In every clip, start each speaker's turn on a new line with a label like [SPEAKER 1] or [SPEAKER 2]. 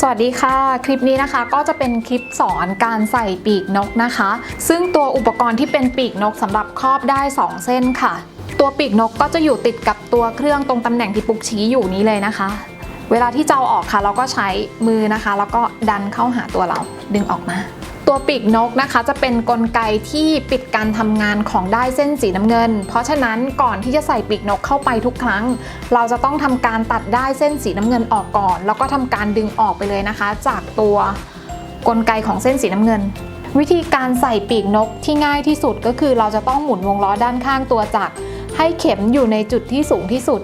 [SPEAKER 1] สวัสดีค่ะ คลิปนี้นะคะก็จะเป็นคลิปสอนการใส่ปีกนกนะคะ ซึ่งตัวอุปกรณ์ที่เป็นปีกนกสำหรับครอบได้ 2 เส้นค่ะ ตัวปีกนกก็จะอยู่ติดกับตัวเครื่องตรงตำแหน่งที่ปุกชี้อยู่นี้เลยนะคะ เวลาที่จะเอาออกค่ะ เราก็ใช้มือนะคะ แล้วก็ดันเข้าหาตัวเราดึงออกมา ตัวปีกนกนะคะจะเป็นนกลไกที่ปิดการทำงานของได้เส้นสีน้ำเงิน เพราะฉะนั้นก่อนที่จะใส่ปีกนกเข้าไปทุกครั้ง เราจะต้องทำการตัดได้เส้นสีน้ำเงินออกก่อน แล้วก็ทำการดึงออกไปเลยนะคะ จากตัวกลไกของเส้นสีน้ำเงิน วิธีการใส่ปีกนกที่ง่ายที่สุดก็คือเราจะต้องหมุนวงล้อด้านข้างตัวจักรให้เข็มอยู่ในจุดที่สูงที่สุด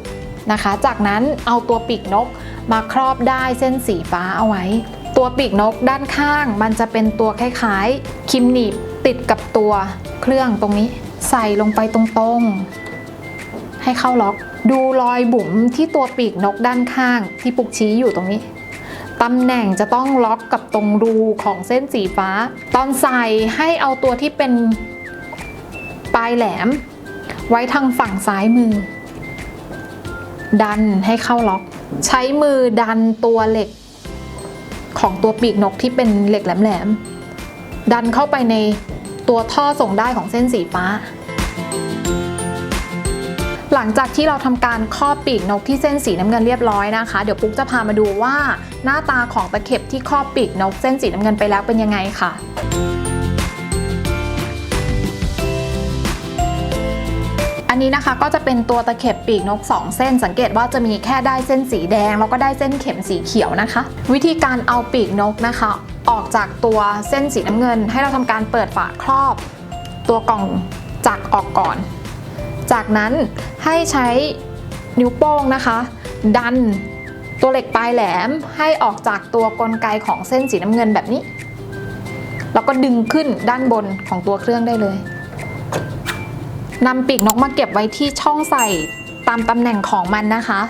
[SPEAKER 1] นะคะ จากนั้นเอาตัวปีกนกมาครอบได้เส้นสีฟ้าเอาไว้ ตัวปีกนกด้านข้างมันจะเป็นตัวคล้ายๆคิมหนีบติดกับตัวเครื่องตรงนี้ ใส่ลงไปตรงๆ ให้เข้าล็อก ดูรอยบุ๋มที่ตัวปีกนกด้านข้างที่ปุกชี้อยู่ตรงนี้ตำแหน่งจะต้องล็อกกับตรงรูของเส้นสีฟ้า ตอนใส่ให้เอาตัวที่เป็นปลายแหลม ไว้ทางฝั่งซ้ายมือ ดันให้เข้าล็อก ใช้มือดันตัวเหล็ก ของตัวปีกนกที่เป็นเหล็กแหลมๆดันเข้าไปในตัวท่อส่งได้ของเส้นสีฟ้า หลังจากที่เราทำการครอบปีกนกที่เส้นสีน้ำเงินเรียบร้อยนะคะ เดี๋ยวปุ๊กจะพามาดูว่าหน้าตาของตะเข็บที่ครอบปีกนกเส้นสีน้ำเงินไปแล้วเป็นยังไงค่ะ อันนี้นะคะก็จะเป็นตัวตะเข็บปีกนก 2 เส้น สังเกตว่าจะมีแค่ได้เส้นสีแดง แล้วก็ได้เส้นเข็มสีเขียวนะคะ วิธีการเอาปีกนกนะคะ ออกจากตัวเส้นสีน้ำเงิน ให้เราทำการเปิดฝาครอบ ตัวกล่องจักออกก่อน จากนั้นให้ใช้นิ้วโป้งนะคะ ดันตัวเหล็กปลายแหลมให้ออกจากตัวกลไกของเส้นสีน้ำเงินแบบนี้ แล้วก็ดึงขึ้นด้านบนของตัวเครื่องได้เลย นำปีกนกมาเก็บไว้ที่ช่องใส่ตามตำแหน่งของมันนะคะ